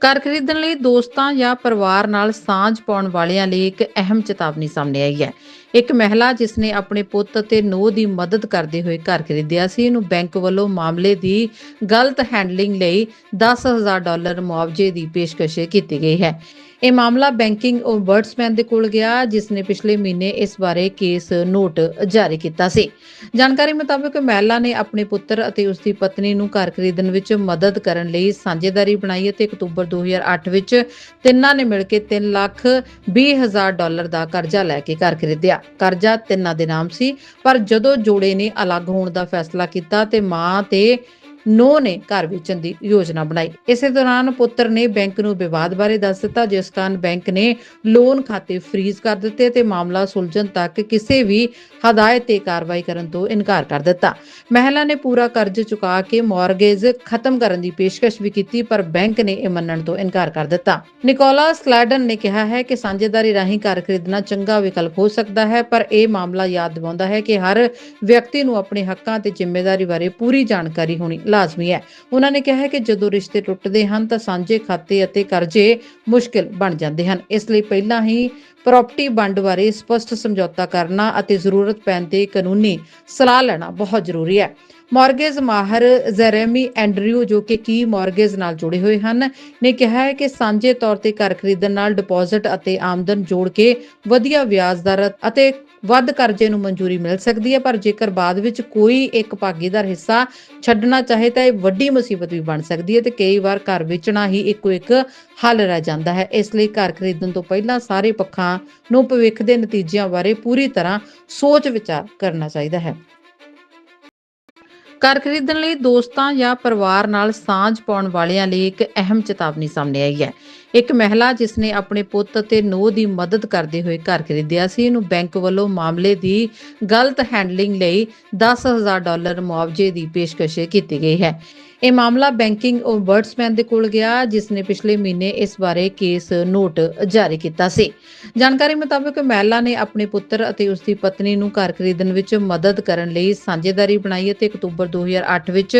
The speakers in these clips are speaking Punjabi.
ਘਰ ਖਰੀਦਣ ਲਈ ਦੋਸਤਾਂ ਜਾਂ ਪਰਿਵਾਰ ਨਾਲ ਸਾਂਝ ਪਾਉਣ ਵਾਲਿਆਂ ਲਈ ਇੱਕ ਅਹਿਮ ਚੇਤਾਵਨੀ ਸਾਹਮਣੇ ਆਈ ਹੈ। ਇੱਕ ਮਹਿਲਾ ਜਿਸ ਨੇ ਆਪਣੇ ਪੁੱਤ ਅਤੇ ਨੂੰਹ ਦੀ ਮਦਦ ਕਰਦੇ ਹੋਏ ਘਰ ਖਰੀਦਿਆ ਸੀ ਨੂੰ ਬੈਂਕ ਵੱਲੋਂ ਮਾਮਲੇ ਦੀ ਗਲਤ ਹੈਂਡਲਿੰਗ ਲਈ 10000 ਡਾਲਰ ਮੁਆਵਜ਼ੇ ਦੀ ਪੇਸ਼ਕਸ਼ ਕੀਤੀ ਗਈ ਹੈ। ਇਹ ਮਾਮਲਾ ਬੈਂਕਿੰਗ ਓਮਬਰਡਸਮੈਨ ਦੇ ਕੋਲ ਗਿਆ ਜਿਸ ਨੇ ਪਿਛਲੇ ਮਹੀਨੇ ਇਸ ਬਾਰੇ ਕੇਸ ਨੋਟ ਜਾਰੀ ਕੀਤਾ ਸੀ। ਜਾਣਕਾਰੀ ਮੁਤਾਬਕ ਮਹਿਲਾ ਨੇ ਆਪਣੇ ਪੁੱਤਰ ਅਤੇ ਉਸ ਦੀ ਪਤਨੀ ਨੂੰ ਘਰ ਖਰੀਦਣ ਵਿੱਚ ਮਦਦ ਕਰਨ ਲਈ ਸਾਂਝੇਦਾਰੀ ਬਣਾਈ ਅਤੇ ਅਕਤੂਬਰ 2008 ਵਿੱਚ ਤਿੰਨਾਂ ਨੇ ਮਿਲ ਕੇ 3 ਲੱਖ 20 ਹਜ਼ਾਰ ਡਾਲਰ ਦਾ ਕਰਜ਼ਾ ਲੈ ਕੇ ਘਰ ਖਰੀਦਿਆ। ਕਰਜ਼ਾ ਤਿੰਨਾਂ ਦੇ ਨਾਮ ਸੀ, ਪਰ ਜਦੋਂ ਜੋੜੇ ਨੇ ਅਲੱਗ ਹੋਣ ਦਾ ਫੈਸਲਾ ਕੀਤਾ ਤੇ ਮਾਂ ਤੇ ਨੋ ਨੇ ਘਰ ਵੇਚਣ ਦੀ ਯੋਜਨਾ ਬਣਾਈ। ਇਸੇ ਦੌਰਾਨ ਪੁੱਤਰ ਨੇ ਬੈਂਕ ਨੂੰ ਵਿਵਾਦ ਬਾਰੇ ਦੱਸ ਦਿੱਤਾ, ਜਿਸ ਕਾਰਨ ਬੈਂਕ ਨੇ ਲੋਨ ਖਾਤੇ ਫ੍ਰੀਜ਼ ਕਰ ਦਿੱਤੇ ਤੇ ਮਾਮਲਾ ਸੁਲਝਣ ਤੱਕ ਕਿਸੇ ਵੀ ਹਦਾਇਤ ਤੇ ਕਾਰਵਾਈ ਕਰਨ ਤੋਂ ਇਨਕਾਰ ਕਰ ਦਿੱਤਾ। ਮਹਿਲਾ ਨੇ ਪੂਰਾ ਕਰਜ਼ ਚੁਕਾ ਕੇ ਮਾਰਗੇਜ ਖਤਮ ਕਰਨ ਦੀ ਪੇਸ਼ਕਸ਼ ਵੀ ਕੀਤੀ, ਪਰ ਬੈਂਕ ਨੇ ਇਹ ਮੰਨਣ ਤੋਂ ਇਨਕਾਰ ਕਰ ਦਿੱਤਾ। ਨਿਕੋਲਾ ਸਲੈਡਨ ਨੇ ਕਿਹਾ ਹੈ ਕਿ ਸਾਂਝੇਦਾਰੀ ਰਾਹੀਂ ਘਰ ਖਰੀਦਣਾ ਚੰਗਾ ਵਿਕਲਪ ਹੋ ਸਕਦਾ ਹੈ, ਪਰ ਇਹ ਮਾਮਲਾ ਯਾਦ ਦਿਵਾਉਂਦਾ ਹੈ ਕਿ ਹਰ ਵਿਅਕਤੀ ਨੂੰ ਆਪਣੇ ਹੱਕਾਂ ਤੇ ਜ਼ਿੰਮੇਵਾਰੀ ਬਾਰੇ ਪੂਰੀ ਜਾਣਕਾਰੀ ਹੋਣੀ ਲਾਜ਼ਮੀ ਹੈ। ਉਹਨਾਂ ਨੇ ਕਿਹਾ ਹੈ ਕਿ ਜਦੋਂ ਰਿਸ਼ਤੇ ਟੁੱਟਦੇ ਹਨ ਤਾਂ ਸਾਂਝੇ ਖਾਤੇ ਅਤੇ ਕਰਜ਼ੇ ਮੁਸ਼ਕਿਲ ਬਣ ਜਾਂਦੇ ਹਨ। ਇਸ ਲਈ ਪਹਿਲਾਂ ਹੀ ਪ੍ਰਾਪਰਟੀ ਵੰਡ ਬਾਰੇ ਸਪਸ਼ਟ ਸਮਝੌਤਾ ਕਰਨਾ ਅਤੇ ਜ਼ਰੂਰਤ ਪੈਣ ਤੇ ਕਾਨੂੰਨੀ ਸਲਾਹ ਲੈਣਾ ਬਹੁਤ ਜ਼ਰੂਰੀ ਹੈ। ਮਾਰਗੇਜ ਮਾਹਰ ਜ਼ੈਰੇਮੀ ਐਂਡਰਿਊ, ਜੋ ਕਿ ਕੀ ਮਾਰਗੇਜ ਨਾਲ ਜੁੜੇ ਹੋਏ ਹਨ, ਨੇ ਕਿਹਾ ਹੈ ਕਿ ਸਾਂਝੇ ਤੌਰ ਤੇ ਘਰ ਖਰੀਦਣ ਨਾਲ ਡਿਪੋਜ਼ਿਟ ਅਤੇ ਆਮਦਨ ਜੋੜ ਕੇ ਵਧੀਆ ਵਿਆਜ ਦਰ ਅਤੇ ਵੱਧ ਕਰਜ਼ੇ ਨੂੰ ਮਨਜ਼ੂਰੀ ਮਿਲ ਸਕਦੀ ਹੈ, ਪਰ ਜੇਕਰ ਬਾਅਦ ਵਿੱਚ ਕੋਈ ਇੱਕ ਭਾਗੀਦਾਰ ਹਿੱਸਾ ਛੱਡਣਾ ਚਾਹੇ ਤਾਂ ਇਹ ਵੱਡੀ ਮੁਸੀਬਤ ਵੀ ਬਣ ਸਕਦੀ ਹੈ ਤੇ ਕਈ ਵਾਰ ਘਰ ਵੇਚਣਾ ਹੀ ਇੱਕੋ ਇੱਕ ਹੱਲ ਰਹਿ ਜਾਂਦਾ ਹੈ। ਇਸ ਲਈ ਘਰ ਖਰੀਦਣ ਤੋਂ ਪਹਿਲਾਂ ਸਾਰੇ ਪੱਖਾਂ ਨੂੰ ਭਵਿੱਖ ਦੇ ਨਤੀਜਿਆਂ ਬਾਰੇ ਪੂਰੀ ਤਰ੍ਹਾਂ ਸੋਚ ਵਿਚਾਰ ਕਰਨਾ ਚਾਹੀਦਾ ਹੈ। ਘਰ ਖਰੀਦਣ ਲਈ ਦੋਸਤਾਂ ਜਾਂ ਪਰਿਵਾਰ ਨਾਲ ਸਾਂਝ ਪਾਉਣ ਵਾਲਿਆਂ ਲਈ ਇੱਕ ਅਹਿਮ ਚੇਤਾਵਨੀ ਸਾਹਮਣੇ ਆਈ ਹੈ। ਇੱਕ ਮਹਿਲਾ ਜਿਸ ਨੇ ਆਪਣੇ ਪੁੱਤ ਅਤੇ ਨੂੰਹ ਦੀ ਮਦਦ ਕਰਦੇ ਹੋਏ ਘਰ ਖਰੀਦਿਆ ਸੀ ਨੂੰ ਬੈਂਕ ਵੱਲੋਂ ਮਾਮਲੇ ਦੀ ਗਲਤ ਹੈਂਡਲਿੰਗ ਲਈ 10000 ਡਾਲਰ ਮੁਆਵਜ਼ੇ ਦੀ ਪੇਸ਼ਕਸ਼ ਕੀਤੀ ਗਈ ਹੈ। ਇਹ ਮਾਮਲਾ ਬੈਂਕਿੰਗ ਓਮਬਰਡਸਮੈਨ ਦੇ ਕੋਲ ਗਿਆ ਜਿਸ ਨੇ ਪਿਛਲੇ ਮਹੀਨੇ ਇਸ ਬਾਰੇ ਕੇਸ ਨੋਟ ਜਾਰੀ ਕੀਤਾ ਸੀ। ਜਾਣਕਾਰੀ ਮੁਤਾਬਕ ਮਹਿਲਾ ਨੇ ਆਪਣੇ ਪੁੱਤਰ ਅਤੇ ਉਸ ਦੀ ਪਤਨੀ ਨੂੰ ਘਰ ਖਰੀਦਣ ਵਿੱਚ ਮਦਦ ਕਰਨ ਲਈ ਸਾਂਝੇਦਾਰੀ ਬਣਾਈ ਅਤੇ ਅਕਤੂਬਰ 2008 ਵਿੱਚ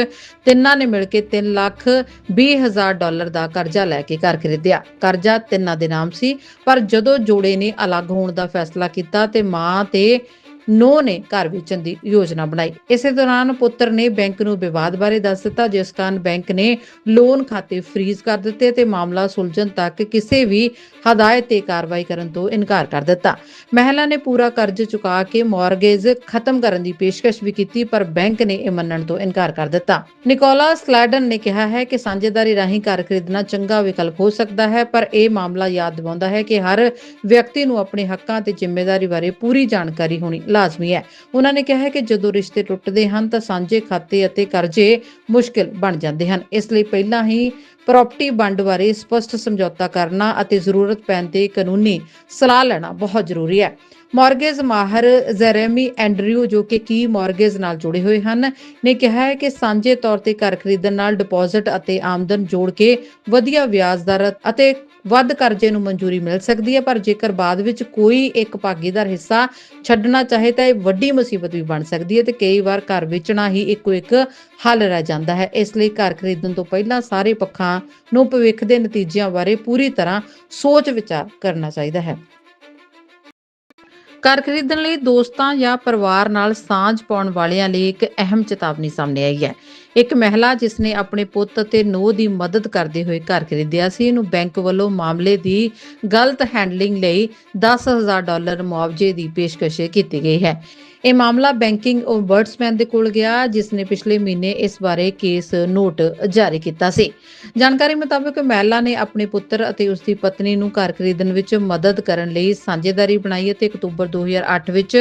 ਤਿੰਨਾਂ ਨੇ ਮਿਲ ਕੇ 3 ਲੱਖ 20 ਹਜ਼ਾਰ ਡਾਲਰ ਦਾ ਕਰਜ਼ਾ ਲੈ ਕੇ ਘਰ ਖਰੀਦਿਆ। ਕਰਜ਼ਾ ਤਿੰਨਾਂ ਦੇ ਨਾਮ ਸੀ, ਪਰ ਜਦੋਂ ਜੋੜੇ ਨੇ ਅਲੱਗ ਹੋਣ ਦਾ ਫੈਸਲਾ ਕੀਤਾ ਤੇ ਮਾਂ ਤੇ ਨੋ ਨੇ ਘਰ ਵੇਚਣ ਦੀ ਯੋਜਨਾ ਬਣਾਈ। ਇਸੇ ਦੌਰਾਨ ਪੁੱਤਰ ਨੇ ਬੈਂਕ ਨੂੰ ਵਿਵਾਦ ਬਾਰੇ ਦੱਸ ਦਿੱਤਾ, ਜਿਸ ਕਾਰਨ ਬੈਂਕ ਨੇ ਲੋਨ ਖਾਤੇ ਫ੍ਰੀਜ਼ ਕਰ ਦਿੱਤੇ ਤੇ ਮਾਮਲਾ ਸੁਲਝਣ ਤੱਕ ਕਿਸੇ ਵੀ ਹਦਾਇਤ ਤੇ ਕਾਰਵਾਈ ਕਰਨ ਤੋਂ ਇਨਕਾਰ ਕਰ ਦਿੱਤਾ। ਮਹਿਲਾ ਨੇ ਪੂਰਾ ਕਰਜ਼ ਚੁਕਾ ਕੇ ਮਾਰਗੇਜ ਖਤਮ ਕਰਨ ਦੀ ਪੇਸ਼ਕਸ਼ ਵੀ ਕੀਤੀ, ਪਰ ਬੈਂਕ ਨੇ ਇਹ ਮੰਨਣ ਤੋਂ ਇਨਕਾਰ ਕਰ ਦਿੱਤਾ। ਨਿਕੋਲਾ ਸਲੈਡਨ ਨੇ ਕਿਹਾ ਹੈ ਕਿ ਸਾਂਝੇਦਾਰੀ ਰਾਹੀਂ ਘਰ ਖਰੀਦਣਾ ਚੰਗਾ ਵਿਕਲਪ ਹੋ ਸਕਦਾ ਹੈ, ਪਰ ਇਹ ਮਾਮਲਾ ਯਾਦ ਦਿਵਾਉਂਦਾ ਹੈ ਕਿ ਹਰ ਵਿਅਕਤੀ ਨੂੰ ਆਪਣੇ ਹੱਕਾਂ ਤੇ ਜ਼ਿੰਮੇਵਾਰੀ ਬਾਰੇ ਪੂਰੀ ਜਾਣਕਾਰੀ ਹੋਣੀ ਲਾਜ਼ਮੀ ਹੈ। ਉਹਨਾਂ ਨੇ ਕਿਹਾ ਹੈ ਕਿ ਜਦੋਂ ਰਿਸ਼ਤੇ ਟੁੱਟਦੇ ਹਨ ਤਾਂ ਸਾਂਝੇ ਖਾਤੇ ਅਤੇ ਕਰਜ਼ੇ ਮੁਸ਼ਕਿਲ ਬਣ ਜਾਂਦੇ ਹਨ। ਇਸ ਲਈ ਪਹਿਲਾਂ ਹੀ ਪ੍ਰਾਪਰਟੀ ਵੰਡ ਬਾਰੇ ਸਪਸ਼ਟ ਸਮਝੌਤਾ ਕਰਨਾ ਅਤੇ ਜ਼ਰੂਰਤ ਪੈਣ ਤੇ ਕਾਨੂੰਨੀ ਸਲਾਹ ਲੈਣਾ ਬਹੁਤ ਜ਼ਰੂਰੀ ਹੈ। ਮਾਰਗੇਜ ਮਾਹਰ ਜ਼ੈਰੇਮੀ ਐਂਡਰਿਊ, ਜੋ ਕਿ ਕੀ ਮਾਰਗੇਜ ਨਾਲ ਜੁੜੇ ਹੋਏ ਹਨ, ਨੇ ਕਿਹਾ ਹੈ ਕਿ ਸਾਂਝੇ ਤੌਰ ਤੇ ਘਰ ਖਰੀਦਣ ਨਾਲ ਡਿਪਾਜ਼ਿਟ ਅਤੇ ਆਮਦਨ ਜੋੜ ਕੇ ਵਧੀਆ ਵਿਆਜ ਦਰ ਅਤੇ ਵੱਧ ਕਰਜ਼ੇ ਨੂੰ ਮਨਜ਼ੂਰੀ ਮਿਲ ਸਕਦੀ ਹੈ, ਪਰ ਜੇਕਰ ਬਾਅਦ ਵਿੱਚ ਕੋਈ ਇੱਕ ਭਾਗੀਦਾਰ ਹਿੱਸਾ ਛੱਡਣਾ ਚਾਹੇ ਤਾਂ ਇਹ ਵੱਡੀ ਮੁਸੀਬਤ ਵੀ ਬਣ ਸਕਦੀ ਹੈ ਤੇ ਕਈ ਵਾਰ ਘਰ ਵੇਚਣਾ ਹੀ ਇੱਕੋ ਇੱਕ ਹੱਲ ਰਹਿ ਜਾਂਦਾ ਹੈ। ਇਸ ਲਈ ਘਰ ਖਰੀਦਣ ਤੋਂ ਪਹਿਲਾਂ ਸਾਰੇ ਪੱਖਾਂ ਨੂੰ ਭਵਿੱਖ ਦੇ ਨਤੀਜਿਆਂ ਬਾਰੇ ਪੂਰੀ ਤਰ੍ਹਾਂ ਸੋਚ ਵਿਚਾਰ ਕਰਨਾ ਚਾਹੀਦਾ ਹੈ। ਘਰ ਖਰੀਦਣ ਲਈ ਦੋਸਤਾਂ ਜਾਂ ਪਰਿਵਾਰ ਨਾਲ ਸਾਂਝ ਪਾਉਣ ਵਾਲਿਆਂ ਲਈ ਇੱਕ ਅਹਿਮ ਚੇਤਾਵਨੀ ਸਾਹਮਣੇ ਆਈ ਹੈ। ਇੱਕ ਮਹਿਲਾ ਜਿਸ ਨੇ ਆਪਣੇ ਪੁੱਤ ਅਤੇ ਨੂੰਹ ਦੀ ਮਦਦ ਕਰਦੇ ਹੋਏ ਘਰ ਖਰੀਦਿਆ ਸੀ ਨੂੰ ਬੈਂਕ ਵੱਲੋਂ ਮਾਮਲੇ ਦੀ ਗਲਤ ਹੈਂਡਲਿੰਗ ਲਈ 10000 ਡਾਲਰ ਮੁਆਵਜ਼ੇ ਦੀ ਪੇਸ਼ਕਸ਼ ਕੀਤੀ ਗਈ ਹੈ। ਇਹ ਮਾਮਲਾ ਬੈਂਕਿੰਗ ਓਮਬਰਡਸਮੈਨ ਦੇ ਕੋਲ ਗਿਆ ਜਿਸ ਨੇ ਪਿਛਲੇ ਮਹੀਨੇ ਇਸ ਬਾਰੇ ਕੇਸ ਨੋਟ ਜਾਰੀ ਕੀਤਾ ਸੀ। ਜਾਣਕਾਰੀ ਮੁਤਾਬਕ ਮਹਿਲਾ ਨੇ ਆਪਣੇ ਪੁੱਤਰ ਅਤੇ ਉਸ ਦੀ ਪਤਨੀ ਨੂੰ ਘਰ ਖਰੀਦਣ ਵਿੱਚ ਮਦਦ ਕਰਨ ਲਈ ਸਾਂਝੇਦਾਰੀ ਬਣਾਈ ਅਤੇ ਅਕਤੂਬਰ 2008 ਵਿੱਚ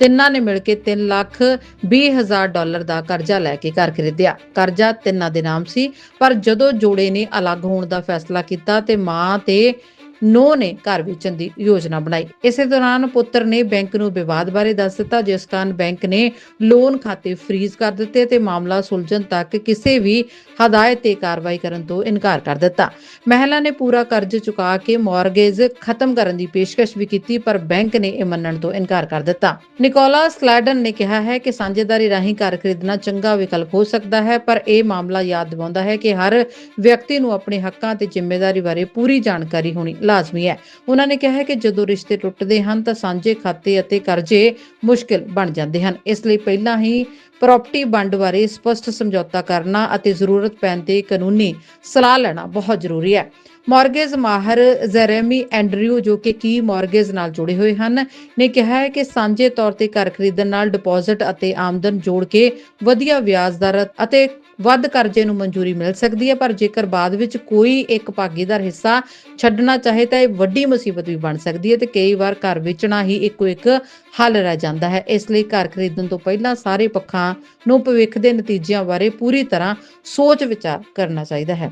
ਤਿੰਨਾਂ ਨੇ ਮਿਲ ਕੇ 3 ਲੱਖ 20 ਹਜ਼ਾਰ ਡਾਲਰ ਦਾ ਕਰਜ਼ਾ ਲੈ ਕੇ ਘਰ ਖਰੀਦਿਆ। ਕਰਜ਼ਾ ਤਿੰਨਾਂ ਦੇ ਨਾਮ ਸੀ, ਪਰ ਜਦੋਂ ਜੋੜੇ ਨੇ ਅਲੱਗ ਹੋਣ ਦਾ ਫੈਸਲਾ ਕੀਤਾ ਤੇ ਮਾਂ ਤੇ ਨੋ ਨੇ ਘਰ ਵੇਚਣ ਦੀ ਯੋਜਨਾ ਬਣਾਈ। ਇਸੇ ਦੌਰਾਨ ਪੁੱਤਰ ਨੇ ਬੈਂਕ ਨੂੰ ਵਿਵਾਦ ਬਾਰੇ ਦੱਸ ਦਿੱਤਾ, ਜਿਸ ਕਾਰਨ ਬੈਂਕ ਨੇ ਲੋਨ ਖਾਤੇ ਫ੍ਰੀਜ਼ ਕਰ ਦਿੱਤੇ ਤੇ ਮਾਮਲਾ ਸੁਲਝਣ ਤੱਕ ਕਿਸੇ ਵੀ ਹਦਾਇਤ ਤੇ ਕਾਰਵਾਈ ਕਰਨ ਤੋਂ ਇਨਕਾਰ ਕਰ ਦਿੱਤਾ। ਮਹਿਲਾ ਨੇ ਪੂਰਾ ਕਰਜ਼ ਚੁਕਾ ਕੇ ਮਾਰਗੇਜ ਖਤਮ ਕਰਨ ਦੀ ਪੇਸ਼ਕਸ਼ ਵੀ ਕੀਤੀ, ਪਰ ਬੈਂਕ ਨੇ ਇਹ ਮੰਨਣ ਤੋਂ ਇਨਕਾਰ ਕਰ ਦਿੱਤਾ। ਨਿਕੋਲਾ ਸਲੈਡਨ ਨੇ ਕਿਹਾ ਹੈ ਕਿ ਸਾਂਝੇਦਾਰੀ ਰਾਹੀਂ ਘਰ ਖਰੀਦਣਾ ਚੰਗਾ ਵਿਕਲਪ ਹੋ ਸਕਦਾ ਹੈ, ਪਰ ਇਹ ਮਾਮਲਾ ਯਾਦ ਦਿਵਾਉਂਦਾ ਹੈ ਕਿ ਹਰ ਵਿਅਕਤੀ ਨੂੰ ਆਪਣੇ ਹੱਕਾਂ ਤੇ ਜ਼ਿੰਮੇਵਾਰੀ ਬਾਰੇ ਪੂਰੀ ਜਾਣਕਾਰੀ ਹੋਣੀ ਲਾਜ਼ਮੀ ਹੈ। ਉਹਨਾਂ ਨੇ ਕਿਹਾ ਹੈ ਕਿ ਜਦੋਂ ਰਿਸ਼ਤੇ ਟੁੱਟਦੇ ਹਨ ਤਾਂ ਸਾਂਝੇ ਖਾਤੇ ਅਤੇ ਕਰਜ਼ੇ ਮੁਸ਼ਕਿਲ ਬਣ ਜਾਂਦੇ ਹਨ। ਇਸ ਲਈ ਪਹਿਲਾਂ ਹੀ ਪ੍ਰਾਪਰਟੀ ਵੰਡ ਬਾਰੇ ਸਪਸ਼ਟ ਸਮਝੌਤਾ ਕਰਨਾ ਅਤੇ ਜ਼ਰੂਰਤ ਪੈਣ ਤੇ ਕਾਨੂੰਨੀ ਸਲਾਹ ਲੈਣਾ ਬਹੁਤ ਜ਼ਰੂਰੀ ਹੈ। ਮਾਰਗੇਜ ਮਾਹਰ ਜ਼ੈਰੇਮੀ ਐਂਡਰਿਊ, ਜੋ ਕਿ ਕੀ ਮਾਰਗੇਜ ਨਾਲ ਜੁੜੇ ਹੋਏ ਹਨ, ਨੇ ਕਿਹਾ ਹੈ ਕਿ ਸਾਂਝੇ ਤੌਰ ਤੇ ਘਰ ਖਰੀਦਣ ਨਾਲ ਡਿਪਾਜ਼ਿਟ ਅਤੇ ਆਮਦਨ ਜੋੜ ਕੇ ਵਧੀਆ ਵਿਆਜ ਦਰ ਅਤੇ ਵੱਧ ਕਰਜ਼ੇ ਨੂੰ ਮਨਜ਼ੂਰੀ ਮਿਲ ਸਕਦੀ ਹੈ, ਪਰ ਜੇਕਰ ਬਾਅਦ ਵਿੱਚ ਕੋਈ ਇੱਕ ਭਾਗੀਦਾਰ ਹਿੱਸਾ ਛੱਡਣਾ ਚਾਹੇ ਤਾਂ ਇਹ ਵੱਡੀ ਮੁਸੀਬਤ ਵੀ ਬਣ ਸਕਦੀ ਹੈ ਤੇ ਕਈ ਵਾਰ ਘਰ ਵੇਚਣਾ ਹੀ ਇੱਕੋ ਇੱਕ ਹੱਲ ਰਹਿ ਜਾਂਦਾ ਹੈ। ਇਸ ਲਈ ਘਰ ਖਰੀਦਣ ਤੋਂ ਪਹਿਲਾਂ ਸਾਰੇ ਪੱਖਾਂ ਨੂੰ ਭਵਿੱਖ ਦੇ ਨਤੀਜਿਆਂ ਬਾਰੇ ਪੂਰੀ ਤਰ੍ਹਾਂ ਸੋਚ ਵਿਚਾਰ ਕਰਨਾ ਚਾਹੀਦਾ ਹੈ।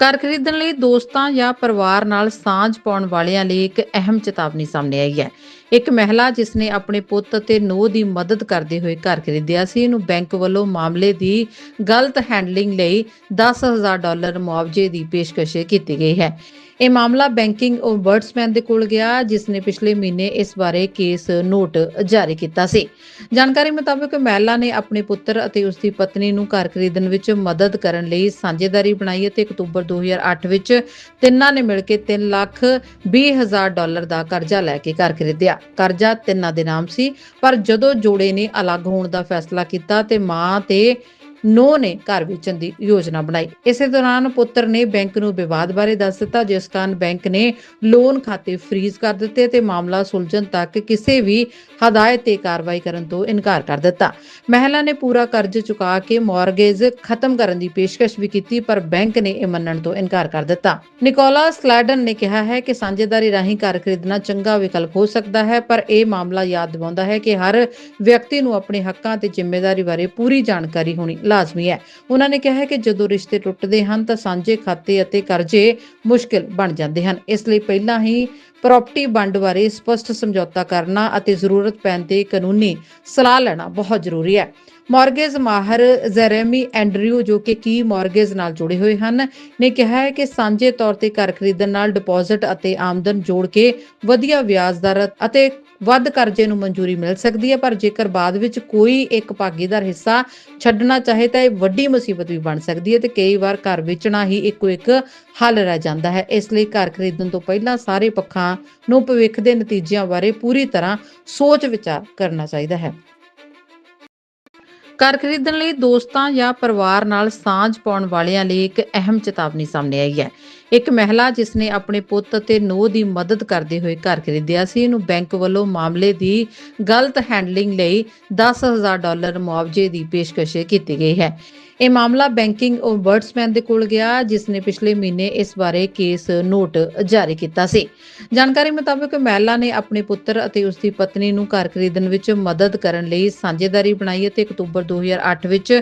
ਘਰ ਖਰੀਦਣ ਲਈ ਦੋਸਤਾਂ ਜਾਂ ਪਰਿਵਾਰ ਨਾਲ ਸਾਂਝ ਪਾਉਣ ਵਾਲਿਆਂ ਲਈ ਇੱਕ ਅਹਿਮ ਚੇਤਾਵਨੀ ਸਾਹਮਣੇ ਆਈ ਹੈ। ਇੱਕ ਮਹਿਲਾ ਜਿਸ ਨੇ ਆਪਣੇ ਪੁੱਤ ਅਤੇ ਨੂੰਹ ਦੀ ਮਦਦ ਕਰਦੇ ਹੋਏ ਘਰ ਖਰੀਦਿਆ ਸੀ ਨੂੰ ਬੈਂਕ ਵੱਲੋਂ ਮਾਮਲੇ ਦੀ ਗਲਤ ਹੈਂਡਲਿੰਗ ਲਈ 10000 ਡਾਲਰ ਮੁਆਵਜ਼ੇ ਦੀ ਪੇਸ਼ਕਸ਼ ਕੀਤੀ ਗਈ ਹੈ। ਇਹ ਮਾਮਲਾ ਬੈਂਕਿੰਗ ਓਮਬਰਡਸਮੈਨ ਦੇ ਕੋਲ ਗਿਆ ਜਿਸ ਨੇ ਪਿਛਲੇ ਮਹੀਨੇ ਇਸ ਬਾਰੇ ਕੇਸ ਨੋਟ ਜਾਰੀ ਕੀਤਾ ਸੀ। ਜਾਣਕਾਰੀ ਮੁਤਾਬਕ ਮਹਿਲਾ ਨੇ ਆਪਣੇ ਪੁੱਤਰ ਅਤੇ ਉਸ ਦੀ ਪਤਨੀ ਨੂੰ ਘਰ ਖਰੀਦਣ ਵਿੱਚ ਮਦਦ ਕਰਨ ਲਈ ਸਾਂਝੇਦਾਰੀ ਬਣਾਈ ਅਤੇ ਅਕਤੂਬਰ 2008 ਵਿੱਚ ਤਿੰਨਾਂ ਨੇ ਮਿਲ ਕੇ 3 ਲੱਖ 20 ਹਜ਼ਾਰ ਡਾਲਰ ਦਾ ਕਰਜ਼ਾ ਲੈ ਕੇ ਘਰ ਖਰੀਦਿਆ। ਕਰਜ਼ਾ ਤਿੰਨਾਂ ਦੇ ਨਾਮ ਸੀ, ਪਰ ਜਦੋਂ ਜੋੜੇ ਨੇ ਅਲੱਗ ਹੋਣ ਦਾ ਫੈਸਲਾ ਕੀਤਾ ਤੇ ਮਾਂ ਤੇ ਨੋ ਨੇ ਘਰ ਵੇਚਣ ਦੀ ਯੋਜਨਾ ਬਣਾਈ। ਇਸੇ ਦੌਰਾਨ ਪੁੱਤਰ ਨੇ ਬੈਂਕ ਨੂੰ ਵਿਵਾਦ ਬਾਰੇ ਦੱਸ ਦਿੱਤਾ, ਜਿਸ ਕਾਰਨ ਬੈਂਕ ਨੇ ਲੋਨ ਖਾਤੇ ਫ੍ਰੀਜ਼ ਕਰ ਦਿੱਤੇ ਤੇ ਮਾਮਲਾ ਸੁਲਝਣ ਤੱਕ ਕਿਸੇ ਵੀ ਹਦਾਇਤ ਤੇ ਕਾਰਵਾਈ ਕਰਨ ਤੋਂ ਇਨਕਾਰ ਕਰ ਦਿੱਤਾ। ਮਹਿਲਾ ਨੇ ਪੂਰਾ ਕਰਜ਼ ਚੁਕਾ ਕੇ ਮਾਰਗੇਜ ਖਤਮ ਕਰਨ ਦੀ ਪੇਸ਼ਕਸ਼ ਵੀ ਕੀਤੀ, ਪਰ ਬੈਂਕ ਨੇ ਇਹ ਮੰਨਣ ਤੋਂ ਇਨਕਾਰ ਕਰ ਦਿੱਤਾ। ਨਿਕੋਲਾ ਸਲੈਡਨ ਨੇ ਕਿਹਾ ਹੈ ਕਿ ਸਾਂਝੇਦਾਰੀ ਰਾਹੀਂ ਘਰ ਖਰੀਦਣਾ ਚੰਗਾ ਵਿਕਲਪ ਹੋ ਸਕਦਾ ਹੈ, ਪਰ ਇਹ ਮਾਮਲਾ ਯਾਦ ਦਿਵਾਉਂਦਾ ਹੈ ਕਿ ਹਰ ਵਿਅਕਤੀ ਨੂੰ ਆਪਣੇ ਹੱਕਾਂ ਤੇ ਜ਼ਿੰਮੇਵਾਰੀ ਬਾਰੇ ਪੂਰੀ ਜਾਣਕਾਰੀ ਹੋਣੀ ਲਾਜ਼ਮੀ ਹੈ। ਉਹਨਾਂ ਨੇ ਕਿਹਾ ਹੈ ਕਿ ਜਦੋਂ ਰਿਸ਼ਤੇ ਟੁੱਟਦੇ ਹਨ ਤਾਂ ਸਾਂਝੇ ਖਾਤੇ ਅਤੇ ਕਰਜ਼ੇ ਮੁਸ਼ਕਿਲ ਬਣ ਜਾਂਦੇ ਹਨ। ਇਸ ਲਈ ਪਹਿਲਾਂ ਹੀ ਪ੍ਰਾਪਰਟੀ ਵੰਡ ਬਾਰੇ ਸਪਸ਼ਟ ਸਮਝੌਤਾ ਕਰਨਾ ਅਤੇ ਜ਼ਰੂਰਤ ਪੈਣ ਤੇ ਕਾਨੂੰਨੀ ਸਲਾਹ ਲੈਣਾ ਬਹੁਤ ਜ਼ਰੂਰੀ ਹੈ। ਮਾਰਗੇਜ ਮਾਹਰ ਜ਼ੈਰੇਮੀ ਐਂਡਰਿਊ, ਜੋ ਕਿ ਕੀ ਮਾਰਗੇਜ ਨਾਲ ਜੁੜੇ ਹੋਏ ਹਨ, ਨੇ ਕਿਹਾ ਹੈ ਕਿ ਸਾਂਝੇ ਤੌਰ ਤੇ ਘਰ ਖਰੀਦਣ ਨਾਲ ਡਿਪੋਜ਼ਿਟ ਅਤੇ ਆਮਦਨ ਜੋੜ ਕੇ ਵਧੀਆ ਵਿਆਜ ਦਰ ਅਤੇ ਵੱਧ ਕਰਜ਼ੇ ਨੂੰ ਮਨਜ਼ੂਰੀ ਮਿਲ ਸਕਦੀ ਹੈ, ਪਰ ਜੇਕਰ ਬਾਅਦ ਵਿੱਚ ਕੋਈ ਇੱਕ ਭਾਗੀਦਾਰ ਹਿੱਸਾ ਛੱਡਣਾ ਚਾਹੇ ਤਾਂ ਇਹ ਵੱਡੀ ਮੁਸੀਬਤ ਵੀ ਬਣ ਸਕਦੀ ਹੈ ਤੇ ਕਈ ਵਾਰ ਘਰ ਵੇਚਣਾ ਹੀ ਇੱਕੋ ਇੱਕ ਹੱਲ ਰਹਿ ਜਾਂਦਾ ਹੈ। ਇਸ ਲਈ ਘਰ ਖਰੀਦਣ ਤੋਂ ਪਹਿਲਾਂ ਸਾਰੇ ਪੱਖਾਂ ਨੂੰ ਭਵਿੱਖ ਦੇ ਨਤੀਜਿਆਂ ਬਾਰੇ ਪੂਰੀ ਤਰ੍ਹਾਂ ਸੋਚ ਵਿਚਾਰ ਕਰਨਾ ਚਾਹੀਦਾ ਹੈ। ਘਰ ਖਰੀਦਣ ਲਈ ਦੋਸਤਾਂ ਜਾਂ ਪਰਿਵਾਰ ਨਾਲ ਸਾਂਝ ਪਾਉਣ ਵਾਲਿਆਂ ਲਈ ਇੱਕ ਅਹਿਮ ਚੇਤਾਵਨੀ ਸਾਹਮਣੇ ਆਈ ਹੈ। ਇੱਕ ਮਹਿਲਾ ਜਿਸ ਨੇ ਆਪਣੇ ਪੁੱਤ ਅਤੇ ਨੂੰਹ ਦੀ ਮਦਦ ਕਰਦੇ ਹੋਏ ਘਰ ਖਰੀਦਿਆ ਸੀ ਨੂੰ ਬੈਂਕ ਵੱਲੋਂ ਮਾਮਲੇ ਦੀ ਗਲਤ ਹੈਂਡਲਿੰਗ ਲਈ 10000 ਡਾਲਰ ਮੁਆਵਜ਼ੇ ਦੀ ਪੇਸ਼ਕਸ਼ ਕੀਤੀ ਗਈ ਹੈ। ਇਹ ਮਾਮਲਾ ਬੈਂਕਿੰਗ ਓਮਬਰਡਸਮੈਨ ਦੇ ਕੋਲ ਗਿਆ ਜਿਸ ਨੇ ਪਿਛਲੇ ਮਹੀਨੇ ਇਸ ਬਾਰੇ ਕੇਸ ਨੋਟ ਜਾਰੀ ਕੀਤਾ ਸੀ। ਜਾਣਕਾਰੀ ਮੁਤਾਬਕ ਮਹਿਲਾ ਨੇ ਆਪਣੇ ਪੁੱਤਰ ਅਤੇ ਉਸ ਦੀ ਪਤਨੀ ਨੂੰ ਘਰ ਖਰੀਦਣ ਵਿੱਚ ਮਦਦ ਕਰਨ ਲਈ ਸਾਂਝੇਦਾਰੀ ਬਣਾਈ ਅਤੇ ਅਕਤੂਬਰ 2008 ਵਿੱਚ